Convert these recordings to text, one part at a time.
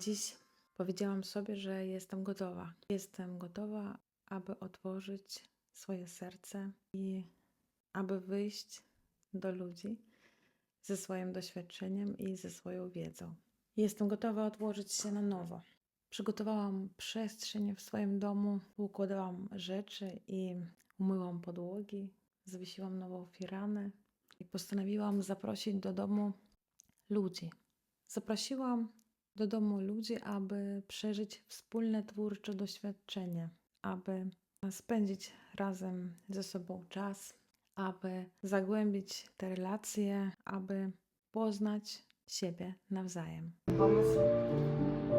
Dziś powiedziałam sobie, że jestem gotowa. Jestem gotowa, aby otworzyć swoje serce i aby wyjść do ludzi ze swoim doświadczeniem i ze swoją wiedzą. Jestem gotowa otworzyć się na nowo. Przygotowałam przestrzeń w swoim domu, układałam rzeczy i umyłam podłogi, zawiesiłam nową firanę i postanowiłam zaprosić do domu ludzi. Zaprosiłam do domu ludzi, aby przeżyć wspólne twórcze doświadczenie, aby spędzić razem ze sobą czas, aby zagłębić te relacje, aby poznać siebie nawzajem. Pomysł.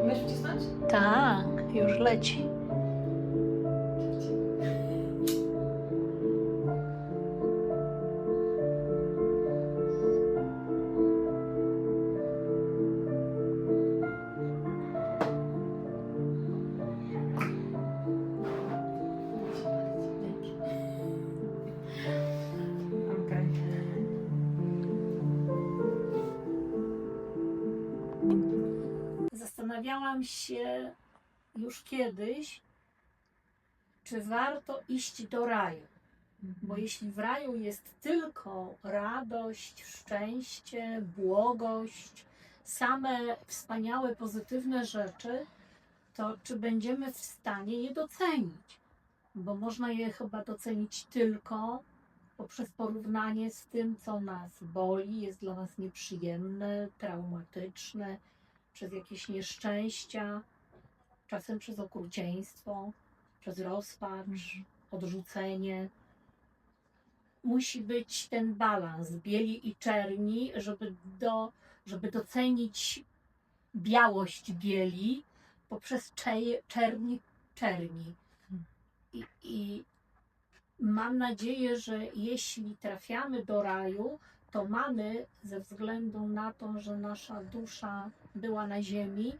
Umiesz wcisnąć? Tak, już leci. Się już kiedyś, czy warto iść do raju. Bo jeśli w raju jest tylko radość, szczęście, błogość, same wspaniałe, pozytywne rzeczy, to czy będziemy w stanie je docenić? Bo można je chyba docenić tylko poprzez porównanie z tym, co nas boli, jest dla nas nieprzyjemne, traumatyczne, przez jakieś nieszczęścia, czasem przez okrucieństwo, przez rozpacz, odrzucenie. Musi być ten balans bieli i czerni, żeby, do, żeby docenić białość bieli poprzez cze- czerni czerni. I, I mam nadzieję, że jeśli trafiamy do raju, to mamy ze względu na to, że nasza dusza była na ziemi,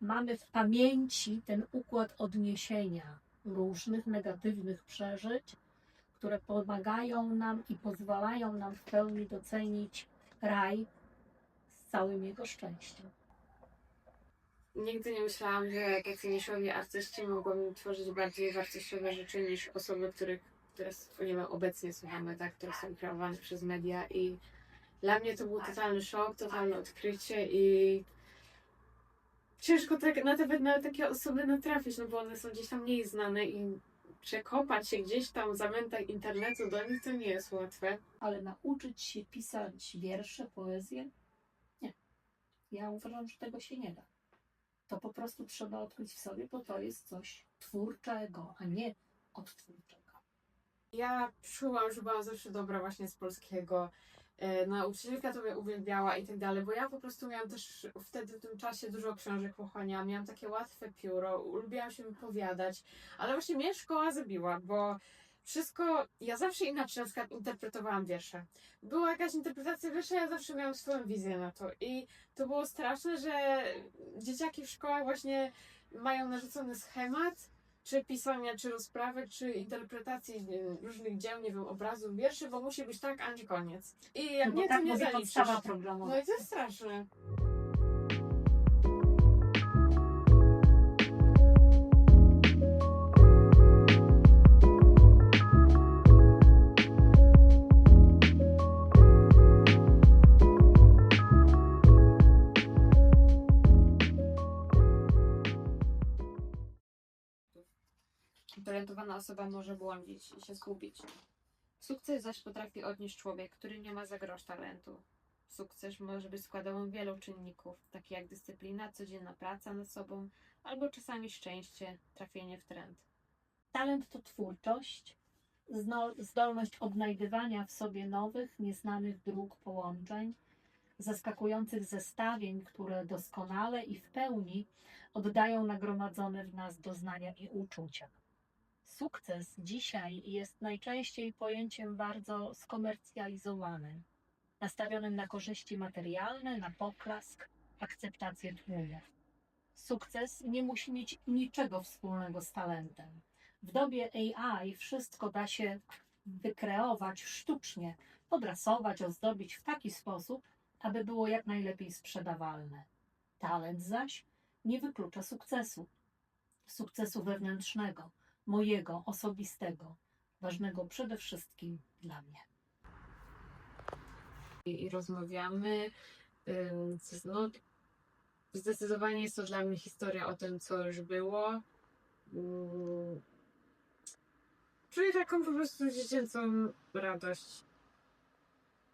mamy w pamięci ten układ odniesienia różnych negatywnych przeżyć, które pomagają nam i pozwalają nam w pełni docenić raj z całym jego szczęściem. Nigdy nie myślałam, że tacy niszowi artyści mogą tworzyć bardziej wartościowe rzeczy niż osoby, których, które nie wiem, obecnie słuchamy, tak, które są kreowane przez media i dla mnie to był totalny szok, totalne odkrycie i ciężko tak, nawet na takie osoby natrafić, no bo one są gdzieś tam mniej znane i przekopać się gdzieś tam w zamętach internetu do nich to nie jest łatwe. Ale nauczyć się pisać wiersze, poezję? Nie. Ja uważam, że tego się nie da. To po prostu trzeba odkryć w sobie, bo to jest coś twórczego, a nie odtwórczego. Ja czułam, że byłam zawsze dobra właśnie z polskiego. E, nauczycielka to mnie uwielbiała i tak dalej, bo ja po prostu miałam też wtedy w tym czasie dużo książek pochłaniałam, miałam takie łatwe pióro, lubiłam się wypowiadać, ale właśnie mnie szkoła zabiła, bo wszystko, ja zawsze inaczej na przykład interpretowałam wiersze. Była jakaś interpretacja wiersza, ja zawsze miałam swoją wizję na to i to było straszne, że dzieciaki w szkołach właśnie mają narzucony schemat, czy pisania, czy rozprawek, czy interpretacji różnych dzieł, nie wiem, obrazów, wierszy, bo musi być tak, a nie koniec. I jak No nie, to tak nie zaliczysz. podstawa programowa. No i to jest straszne. Osoba może błądzić i się zgubić. Sukces zaś potrafi odnieść człowiek, który nie ma za grosz talentu. Sukces może być składową wielu czynników, takich jak dyscyplina, codzienna praca nad sobą, albo czasami szczęście, trafienie w trend. Talent to twórczość, zdolność odnajdywania w sobie nowych, nieznanych dróg połączeń, zaskakujących zestawień, które doskonale i w pełni oddają nagromadzone w nas doznania i uczucia. Sukces dzisiaj jest najczęściej pojęciem bardzo skomercjalizowanym, nastawionym na korzyści materialne, na poklask, akceptację tłumu. Sukces nie musi mieć niczego wspólnego z talentem. W dobie AI wszystko da się wykreować sztucznie, podrasować, ozdobić w taki sposób, aby było jak najlepiej sprzedawalne. Talent zaś nie wyklucza sukcesu. Sukcesu wewnętrznego, mojego, osobistego, ważnego przede wszystkim dla mnie. i, i rozmawiamy. No, zdecydowanie jest to dla mnie historia o tym, co już było. Ym, Czuję taką po prostu dziecięcą radość.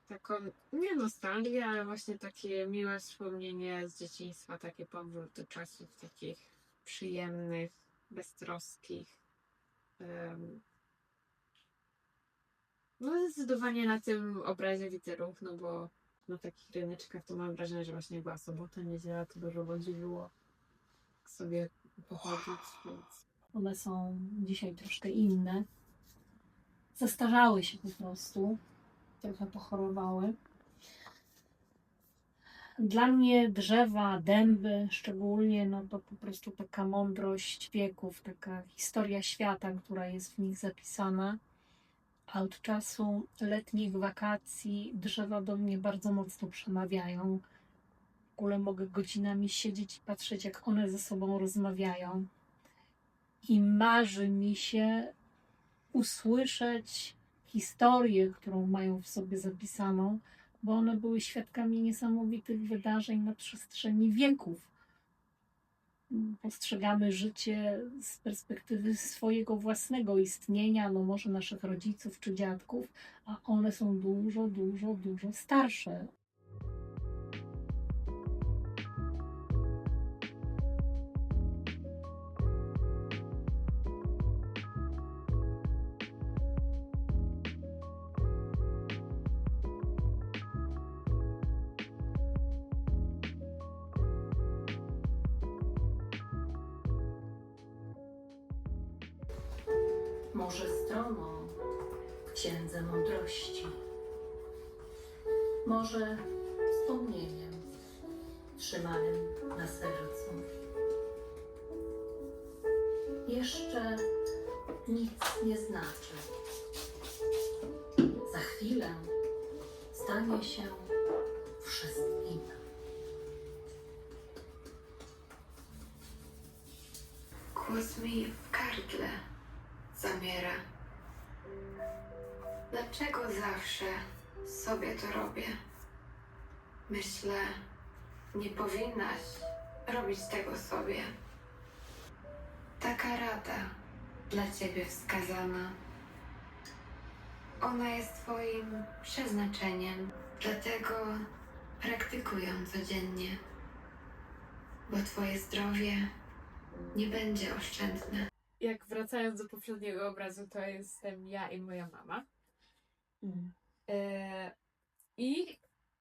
Taką, nie nostalgię, ale właśnie takie miłe wspomnienie z dzieciństwa, takie powrót do czasów takich przyjemnych, beztroskich. No zdecydowanie na tym obrazie widzę ruch, no bo na takich ryneczkach to mam wrażenie, że właśnie była sobota, niedziela, to dużo ludzi było sobie pochodzić, więc One są dzisiaj troszkę inne. Zestarzały się po prostu, trochę pochorowały. Dla mnie drzewa, dęby szczególnie, no to po prostu taka mądrość wieków, taka historia świata, która jest w nich zapisana. A od czasu letnich wakacji drzewa do mnie bardzo mocno przemawiają. W ogóle mogę godzinami siedzieć i patrzeć, jak one ze sobą rozmawiają i marzy mi się usłyszeć historię, którą mają w sobie zapisaną, bo one były świadkami niesamowitych wydarzeń na przestrzeni wieków. Postrzegamy życie z perspektywy swojego własnego istnienia, no może naszych rodziców czy dziadków, a one są dużo, dużo, dużo starsze. Księdze mądrości, może wspomnieniem trzymanym na sercu. Jeszcze nic nie znaczy. Za chwilę stanie się wszystkim. Głos mi w gardle zamiera. Dlaczego zawsze sobie to robię? Myślę, nie powinnaś robić tego sobie. Taka rada dla ciebie wskazana. Ona jest twoim przeznaczeniem, dlatego praktykuj ją codziennie, bo twoje zdrowie nie będzie oszczędne. jak wracając do poprzedniego obrazu, to jestem ja i moja mama. E, I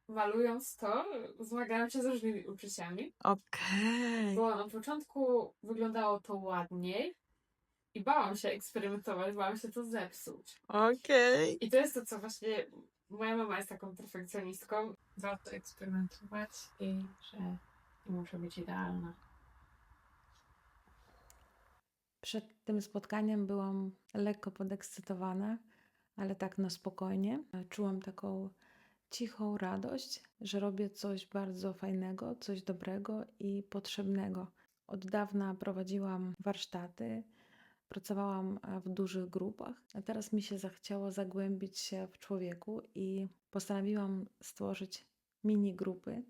malując to, zmagałam się z różnymi uczuciami, Okej. bo na początku wyglądało to ładniej i bałam się eksperymentować, bałam się to zepsuć. Okej. I to jest to, co właśnie moja mama jest taką perfekcjonistką. Warto eksperymentować i że nie muszę być idealna. Przed tym spotkaniem byłam lekko podekscytowana, ale tak na spokojnie. Czułam taką cichą radość, że robię coś bardzo fajnego, coś dobrego i potrzebnego. Od dawna prowadziłam warsztaty, pracowałam e, w dużych grupach, a teraz mi się zachciało zagłębić się w człowieku i postanowiłam stworzyć mini grupy,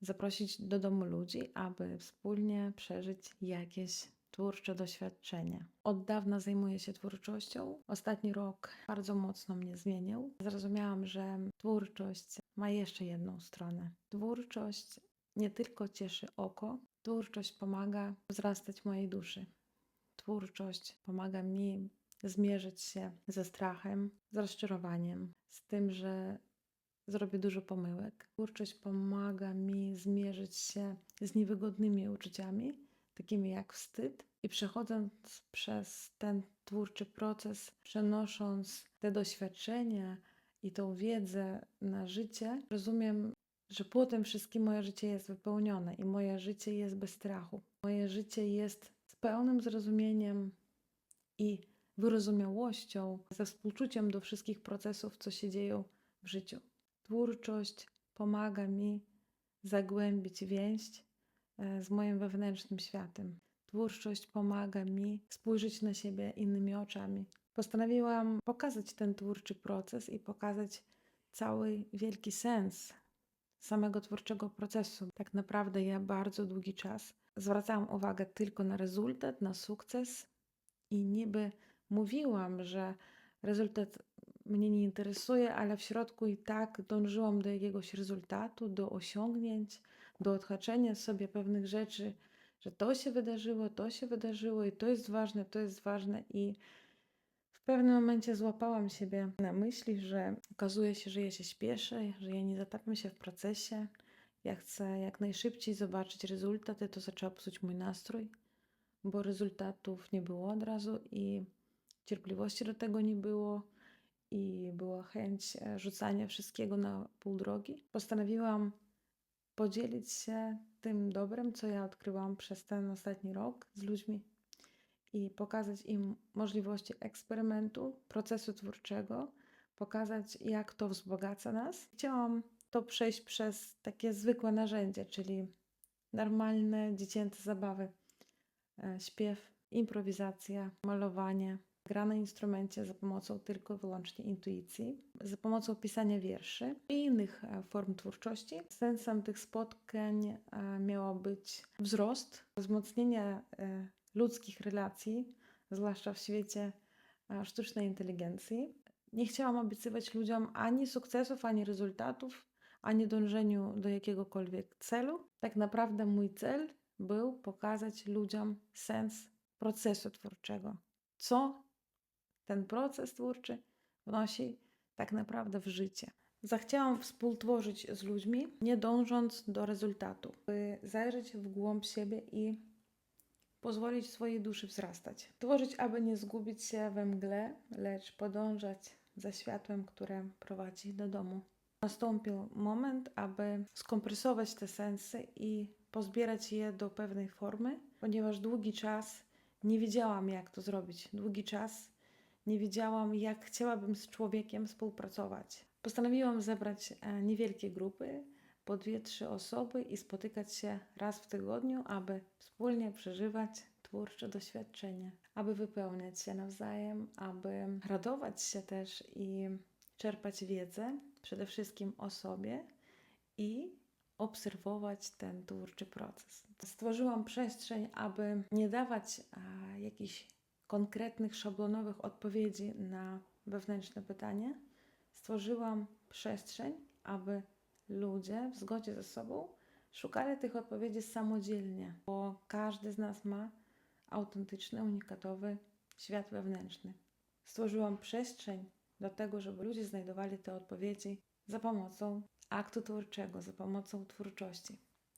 zaprosić do domu ludzi, aby wspólnie przeżyć jakieś twórcze doświadczenie. Od dawna zajmuję się twórczością. Ostatni rok bardzo mocno mnie zmienił. Zrozumiałam, że twórczość ma jeszcze jedną stronę. Twórczość nie tylko cieszy oko, twórczość pomaga wzrastać mojej duszy. Twórczość pomaga mi zmierzyć się ze strachem, z rozczarowaniem, z tym, że zrobię dużo pomyłek. Twórczość pomaga mi zmierzyć się z niewygodnymi uczuciami, takimi jak wstyd, i przechodząc przez ten twórczy proces, przenosząc te doświadczenia i tą wiedzę na życie, rozumiem, że po tym wszystkim moje życie jest wypełnione i moje życie jest bez strachu. Moje życie jest z pełnym zrozumieniem i wyrozumiałością, ze współczuciem do wszystkich procesów, co się dzieją w życiu. Twórczość pomaga mi zagłębić więź e, z moim wewnętrznym światem. Twórczość pomaga mi spojrzeć na siebie innymi oczami. Postanowiłam pokazać ten twórczy proces i pokazać cały wielki sens samego twórczego procesu. Tak naprawdę ja bardzo długi czas zwracałam uwagę tylko na rezultat, na sukces i niby mówiłam, że rezultat mnie nie interesuje, ale w środku i tak dążyłam do jakiegoś rezultatu, do osiągnięć, do odhaczenia sobie pewnych rzeczy, że to się wydarzyło, to się wydarzyło i to jest ważne, to jest ważne i w pewnym momencie złapałam siebie na myśli, że okazuje się, że ja się śpieszę, że ja nie zatapiam się w procesie. Ja chcę jak najszybciej zobaczyć rezultat i to zaczęło psuć mój nastrój, bo rezultatów nie było od razu i cierpliwości do tego nie było i była chęć e, rzucania wszystkiego na pół drogi. Postanowiłam podzielić się tym dobrem, co ja odkryłam przez ten ostatni rok z ludźmi i pokazać im możliwości eksperymentu, procesu twórczego, pokazać, jak to wzbogaca nas. Chciałam to przejść przez takie zwykłe narzędzie, czyli normalne dziecięce zabawy, e, śpiew, improwizacja, malowanie, gra na instrumencie za pomocą tylko i wyłącznie intuicji, za pomocą pisania wierszy i innych e, form twórczości. Sensem tych spotkań e, miało być wzrost, wzmocnienie e, ludzkich relacji, zwłaszcza w świecie sztucznej inteligencji. Nie chciałam obiecywać ludziom ani sukcesów, ani rezultatów, ani dążeniu do jakiegokolwiek celu. Tak naprawdę mój cel był pokazać ludziom sens procesu twórczego. Co ten proces twórczy wnosi tak naprawdę w życie. Zachciałam współtworzyć z ludźmi, nie dążąc do rezultatu, by zajrzeć w głąb siebie i pozwolić swojej duszy wzrastać. Tworzyć, aby nie zgubić się we mgle, lecz podążać za światłem, które prowadzi do domu. Nastąpił moment, aby skompresować te sensy i pozbierać je do pewnej formy, ponieważ długi czas nie wiedziałam, jak to zrobić. Długi czas nie wiedziałam, jak chciałabym z człowiekiem współpracować. Postanowiłam zebrać e, niewielkie grupy, po dwie, trzy osoby i spotykać się raz w tygodniu, aby wspólnie przeżywać twórcze doświadczenie, aby wypełniać się nawzajem, aby radować się też i czerpać wiedzę przede wszystkim o sobie i obserwować ten twórczy proces. Stworzyłam przestrzeń, aby nie dawać a, jakichś konkretnych, szablonowych odpowiedzi na wewnętrzne pytanie. Stworzyłam przestrzeń, aby ludzie w zgodzie ze sobą szukali tych odpowiedzi samodzielnie, bo każdy z nas ma autentyczny, unikatowy świat wewnętrzny. Stworzyłam przestrzeń do tego, żeby ludzie znajdowali te odpowiedzi za pomocą aktu twórczego, za pomocą twórczości.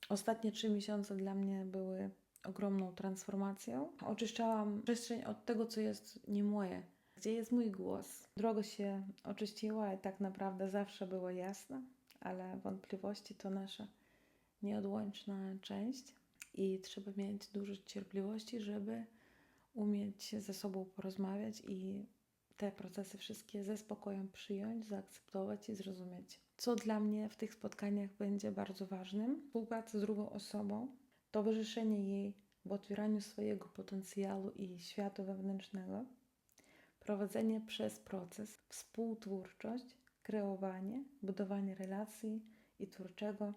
Ostatnie trzy miesiące dla mnie były ogromną transformacją. Oczyszczałam przestrzeń od tego, co jest nie moje. Gdzie jest mój głos? Droga się oczyściła i tak naprawdę zawsze była jasna, ale wątpliwości to nasza nieodłączna część i trzeba mieć dużo cierpliwości, żeby umieć ze sobą porozmawiać i te procesy wszystkie ze spokojem przyjąć, zaakceptować i zrozumieć. Co dla mnie w tych spotkaniach będzie bardzo ważnym, współpraca z drugą osobą, towarzyszenie jej w otwieraniu swojego potencjału i świata wewnętrznego, prowadzenie przez proces, współtwórczość, kreowanie, budowanie relacji i twórczego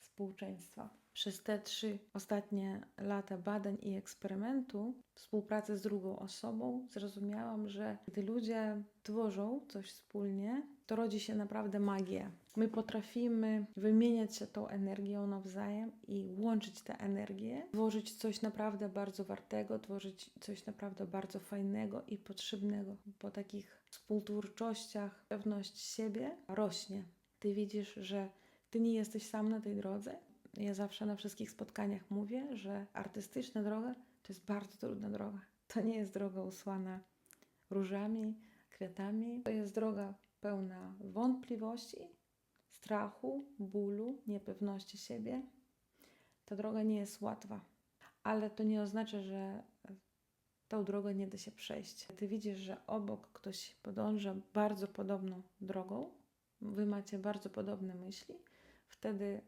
społeczeństwa. Przez te trzy ostatnie lata badań i eksperymentu, współpracy z drugą osobą, zrozumiałam, że gdy ludzie tworzą coś wspólnie, to rodzi się naprawdę magia. My potrafimy wymieniać się tą energią nawzajem i łączyć tę energię, tworzyć coś naprawdę bardzo wartego, tworzyć coś naprawdę bardzo fajnego i potrzebnego. Po takich współtwórczościach pewność siebie rośnie. Ty widzisz, że ty nie jesteś sam na tej drodze. Ja zawsze na wszystkich spotkaniach mówię, że artystyczna droga to jest bardzo trudna droga. To nie jest droga usłana różami, kwiatami. To jest droga pełna wątpliwości, strachu, bólu, niepewności siebie. Ta droga nie jest łatwa, ale to nie oznacza, że tą drogę nie da się przejść. Ty widzisz, że obok ktoś podąża bardzo podobną drogą, wy macie bardzo podobne myśli, wtedy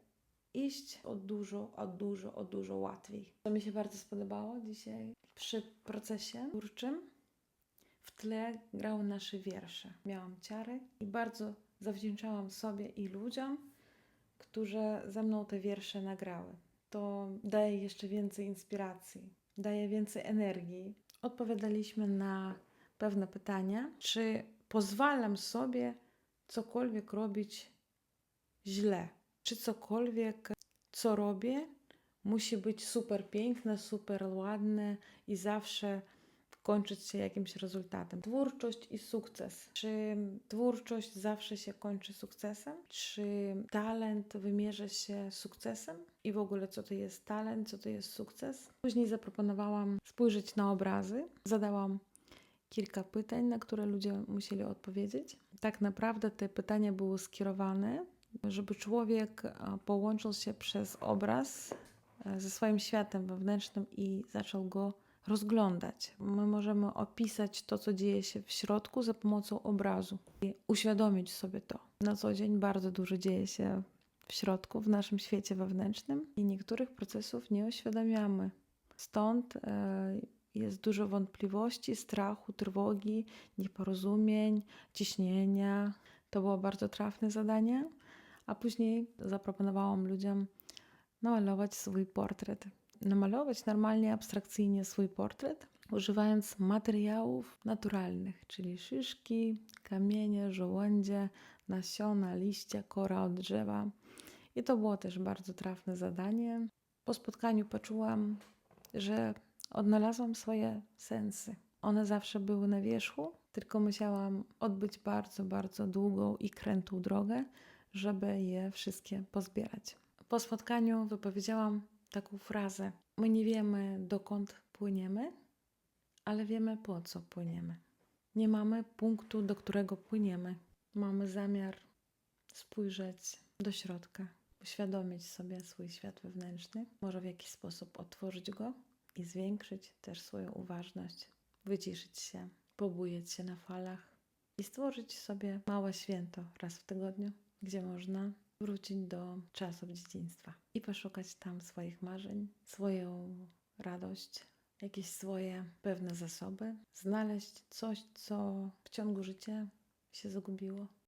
iść o dużo, o dużo, o dużo łatwiej. To mi się bardzo spodobało dzisiaj przy procesie twórczym. W tle grały nasze wiersze. Miałam ciary i bardzo zawdzięczałam sobie i ludziom, którzy ze mną te wiersze nagrały. To daje jeszcze więcej inspiracji, daje więcej energii. Odpowiadaliśmy na pewne pytania, czy pozwalam sobie cokolwiek robić źle, czy cokolwiek, co robię, musi być super piękne, super ładne i zawsze kończyć się jakimś rezultatem. Twórczość i sukces. Czy twórczość zawsze się kończy sukcesem? Czy talent wymierza się sukcesem? I w ogóle, co to jest talent, co to jest sukces? Później zaproponowałam spojrzeć na obrazy. Zadałam kilka pytań, na które ludzie musieli odpowiedzieć. Tak naprawdę te pytania były skierowane, żeby człowiek e, połączył się przez obraz e, ze swoim światem wewnętrznym i zaczął go rozglądać. My możemy opisać to, co dzieje się w środku za pomocą obrazu i uświadomić sobie to. Na co dzień bardzo dużo dzieje się w środku, w naszym świecie wewnętrznym i niektórych procesów nie uświadamiamy. Stąd e, jest dużo wątpliwości, strachu, trwogi, nieporozumień, ciśnienia. To było bardzo trafne zadanie. A później zaproponowałam ludziom namalować swój portret. Namalować normalnie, abstrakcyjnie swój portret, używając materiałów naturalnych, czyli szyszki, kamienie, żołędzie, nasiona, liście, kora od drzewa. I to było też bardzo trafne zadanie. Po spotkaniu poczułam, że odnalazłam swoje sensy. One zawsze były na wierzchu, tylko musiałam odbyć bardzo, bardzo długą i krętą drogę, żeby je wszystkie pozbierać. Po spotkaniu wypowiedziałam taką frazę: My nie wiemy, dokąd płyniemy, ale wiemy, po co płyniemy. Nie mamy punktu, do którego płyniemy. Mamy zamiar spojrzeć do środka, uświadomić sobie swój świat wewnętrzny, może w jakiś sposób otworzyć go i zwiększyć też swoją uważność, wyciszyć się, pobujać się na falach i stworzyć sobie małe święto raz w tygodniu, gdzie można wrócić do czasów dzieciństwa i poszukać tam swoich marzeń, swoją radość, jakieś swoje pewne zasoby, znaleźć coś, co w ciągu życia się zagubiło